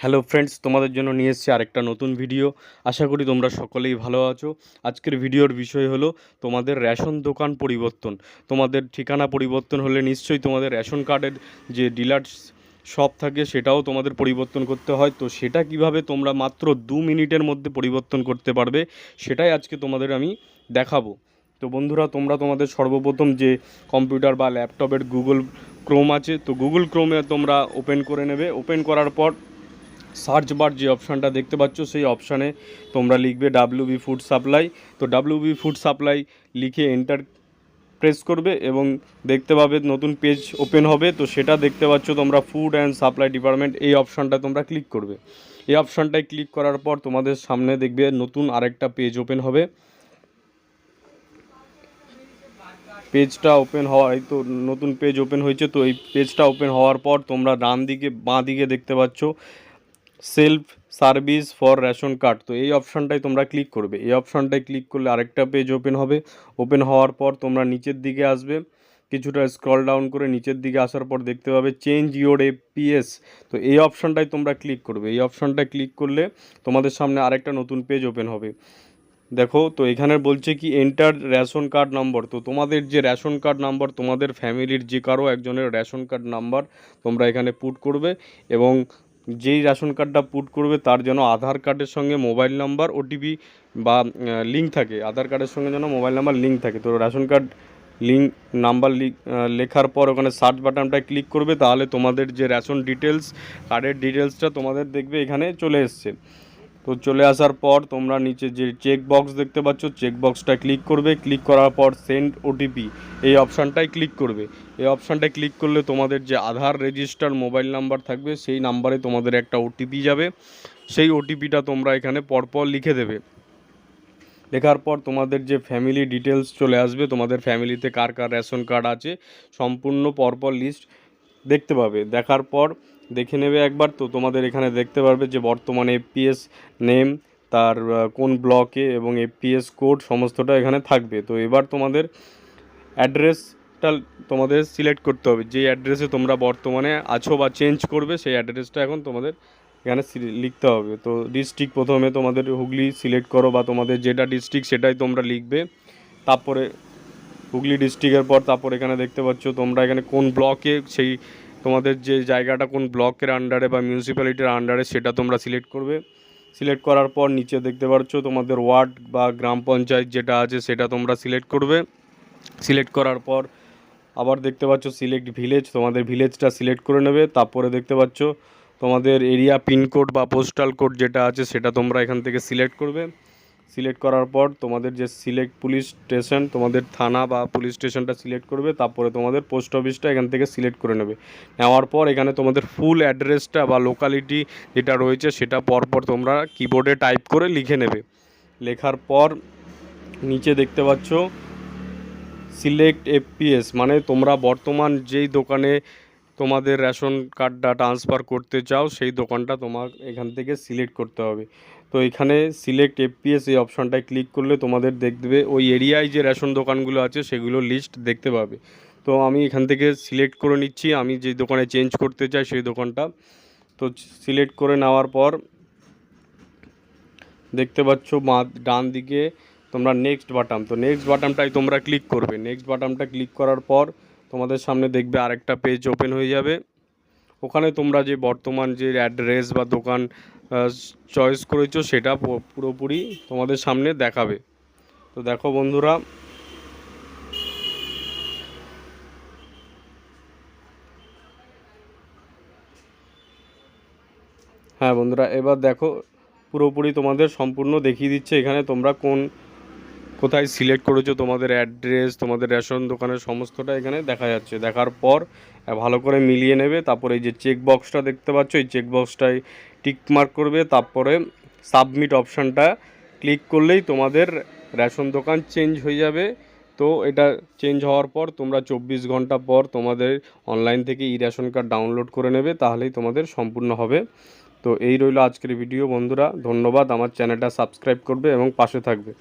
Hello friends তোমাদের জন্য নিয়ে এসেছি আরেকটা নতুন ভিডিও আশা করি তোমরা সকলেই ভালো আছো। আজকের ভিডিওর বিষয় হলো তোমাদের রেশন দোকান পরিবর্তন। তোমাদের ঠিকানা পরিবর্তন হলে নিশ্চয়ই তোমাদের রেশন কার্ডের যে ডিলার শপ থাকে সেটাও তোমাদের পরিবর্তন করতে হয়। তো সেটা কীভাবে তোমরা মাত্র দু মিনিটের মধ্যে পরিবর্তন করতে পারবে, সেটাই আজকে তোমাদের আমি দেখাবো। তো বন্ধুরা, তোমরা তোমাদের সর্বপ্রথম যে কম্পিউটার বা ল্যাপটপের গুগল ক্রোম আছে, তো গুগল ক্রোমে তোমরা ওপেন করে নেবে। ওপেন করার পর সার্চ বার যে অপশানটা দেখতে পাচ্ছ, সেই অপশানে তোমরা লিখবে ডাব্লিউ বি ফুড সাপ্লাই তো ডাব্লিউ বি ফুড সাপ্লাই লিখে এন্টার প্রেস করবে এবং দেখতে পাবে নতুন পেজ ওপেন হবে। তো সেটা দেখতে পাচ্ছ তোমরা ফুড অ্যান্ড সাপ্লাই ডিপার্টমেন্ট এই অপশানটা তোমরা ক্লিক করবে। এই অপশানটায় ক্লিক করার পর তোমাদের সামনে দেখবে নতুন আরেকটা পেজ ওপেন হবে। পেজটা ওপেন হওয়ার এই তো নতুন পেজ ওপেন হয়েছে। তো এই পেজটা ওপেন হওয়ার পর তোমরা ডান দিকে, বাঁ দিকে দেখতে পাচ্ছ। Self service for ration card তো এই অপশানটাই তোমরা ক্লিক করবে। এই অপশানটায় ক্লিক করলে আরেকটা পেজ ওপেন হবে। ওপেন হওয়ার পর তোমরা নিচের দিকে আসবে। কিছুটা স্ক্রল ডাউন করে নিচের দিকে আসার পর দেখতে পাবে চেঞ্জ ইওর এপিএস তো এই অপশানটাই তোমরা ক্লিক করবে। এই অপশানটায় ক্লিক করলে তোমাদের সামনে আরেকটা নতুন পেজ ওপেন হবে। দেখো, তো এখানে বলছে কি এন্টার রেশন কার্ড নাম্বার তো তোমাদের যে রেশন কার্ড নাম্বার তোমাদের ফ্যামিলির যে কারও একজনের রেশন কার্ড নাম্বার তোমরা এখানে পুট করবে এবং যেই রেশন কার্ডটা পুট করবে তার যেন আধার কার্ডের সঙ্গে মোবাইল নাম্বার ওটিপি বা লিঙ্ক থাকে। আধার কার্ডের সঙ্গে যেন মোবাইল নাম্বার লিঙ্ক থাকে। তো রেশন কার্ড লিঙ্ক নাম্বার লেখার পর ওখানে সার্চ বাটনটায় ক্লিক করবে, তাহলে তোমাদের যে রেশন ডিটেলস কার্ডের ডিটেলসটা তোমাদের দেখবে এখানে চলে এসছে। তো চলে আসার পর তোমরা নিচে যে চেক বক্স দেখতে পাচ্ছ চেক বক্সটা ক্লিক করবে। ক্লিক করার পর সেন্ড ওটিপি এই অপশানটায় ক্লিক করবে। এই অপশানটায় ক্লিক করলে তোমাদের যে আধার রেজিস্টার মোবাইল নাম্বার থাকবে, সেই নাম্বারে তোমাদের একটা ওটিপি যাবে। সেই ওটিপিটা তোমরা এখানে পরপর লিখে দেবে। লেখার পর তোমাদের যে ফ্যামিলি ডিটেলস চলে আসবে, তোমাদের ফ্যামিলিতে কার কার রেশন কার্ড আছে, সম্পূর্ণ পরপর লিস্ট দেখতে পাবে। দেখার পর দেখে নেবে একবার। তো তোমাদের এখানে দেখতে পারবে যে বর্তমানে এফপিএস নেম তার কোন ব্লকে এবং এফপিএস কোড সমস্তটা এখানে থাকবে। তো এবার তোমাদের অ্যাড্রেসটা তোমাদের সিলেক্ট করতে হবে। যে অ্যাড্রেসে তোমরা বর্তমানে আছো বা চেঞ্জ করবে, সেই অ্যাড্রেসটা এখন তোমাদের এখানে লিখতে হবে। তো ডিস্ট্রিক্ট প্রথমে তোমাদের হুগলি সিলেক্ট করো বা তোমাদের যেটা ডিস্ট্রিক্ট সেটাই তোমরা লিখবে। তারপরে হুগলি ডিস্ট্রিক্টের পর তারপর এখানে দেখতে পাচ্ছ তোমরা এখানে কোন ব্লকে সেই তোমাদের যে জায়গাটা কোন ব্লকের আন্ডারে বা মিউনিসিপ্যালিটির আন্ডারে সেটা তোমরা সিলেক্ট করবে। সিলেক্ট করার পর নিচে দেখতে পাচ্ছ তোমাদের ওয়ার্ড বা গ্রাম পঞ্চায়েত যেটা আছে সেটা তোমরা সিলেক্ট করবে। সিলেক্ট করার পর আবার দেখতে পাচ্ছ সিলেক্ট ভিলেজ তোমাদের ভিলেজটা সিলেক্ট করে নেবে। তারপরে দেখতে পাচ্ছ তোমাদের এরিয়া পিনকোড বা পোস্টাল কোড যেটা আছে সেটা তোমরা এখান থেকে সিলেক্ট করবে। সিলেক্ট করার পর তোমাদের যে সিলেক্ট পুলিশ স্টেশন, তোমাদের থানা বা পুলিশ স্টেশনটা সিলেক্ট করবে, তারপরে তোমাদের পোস্ট অফিসটা এখান থেকে সিলেক্ট করে নেবে। নেওয়ার পর এখানে তোমাদের ফুল অ্যাড্রেসটা বা লোকালিটি যেটা রয়েছে সেটা পরপর তোমরা কিবোর্ডে টাইপ করে লিখে নেবে। লেখার পর নিচে দেখতে পাচ্ছ, সিলেক্ট এফপিএস মানে তোমরা বর্তমান যেই দোকানে তোমাদের রেশন কার্ডটা ট্রান্সফার করতে চাও, সেই দোকানটা তোমার এখান থেকে সিলেক্ট করতে হবে। তো এখানে সিলেক্ট এফপিএস এই অপশানটায় ক্লিক করলে তোমাদের দেখবে ওই এরিয়ায় যে রেশন দোকানগুলো আছে, সেগুলো লিস্ট দেখতে পাবে। তো আমি এখান থেকে সিলেক্ট করে নিচ্ছি, আমি যে দোকানে চেঞ্জ করতে চাই সেই দোকানটা। তো সিলেক্ট করে নেওয়ার পর দেখতে পাচ্ছ মা, ডান দিকে তোমরা নেক্সট বাটাম তো নেক্সট বাটামটাই তোমরা ক্লিক করবে। নেক্সট বাটামটা ক্লিক করার পর তোমাদের সামনে দেখবে আরেকটা পেজ ওপেন হয়ে যাবে। ওখানে তোমরা যে বর্তমান যে অ্যাড্রেস বা দোকান চয়েস করেছ, সেটা পুরোপুরি তোমাদের সামনে দেখাবে। তো দেখো বন্ধুরা হ্যাঁ বন্ধুরা, এবার দেখো পুরোপুরি তোমাদের সম্পূর্ণ দেখিয়ে দিচ্ছে এখানে তোমরা কোন কোথায় সিলেক্ট করেছ, তোমাদের অ্যাড্রেস, তোমাদের রেশন দোকানের সমস্তটা এখানে দেখা যাচ্ছে। দেখার পর ভালো করে মিলিয়ে নেবে, তারপরে এই যে চেক বক্সটা দেখতে পাচ্ছ, এই চেক বক্সটায় টিক মার্ক করবে, তারপরে সাবমিট অপশানটা ক্লিক করলেই তোমাদের রেশন দোকান চেঞ্জ হয়ে যাবে। তো এটা চেঞ্জ হওয়ার পর, তোমরা চব্বিশ ঘণ্টা পর তোমাদের অনলাইন থেকে ই রেশন কার্ড ডাউনলোড করে নেবে, তাহলেই তোমাদের সম্পূর্ণ হবে। তো এই রইল আজকের ভিডিও বন্ধুরা। ধন্যবাদ। আমার চ্যানেলটা সাবস্ক্রাইব করবে এবং পাশে থাকবে।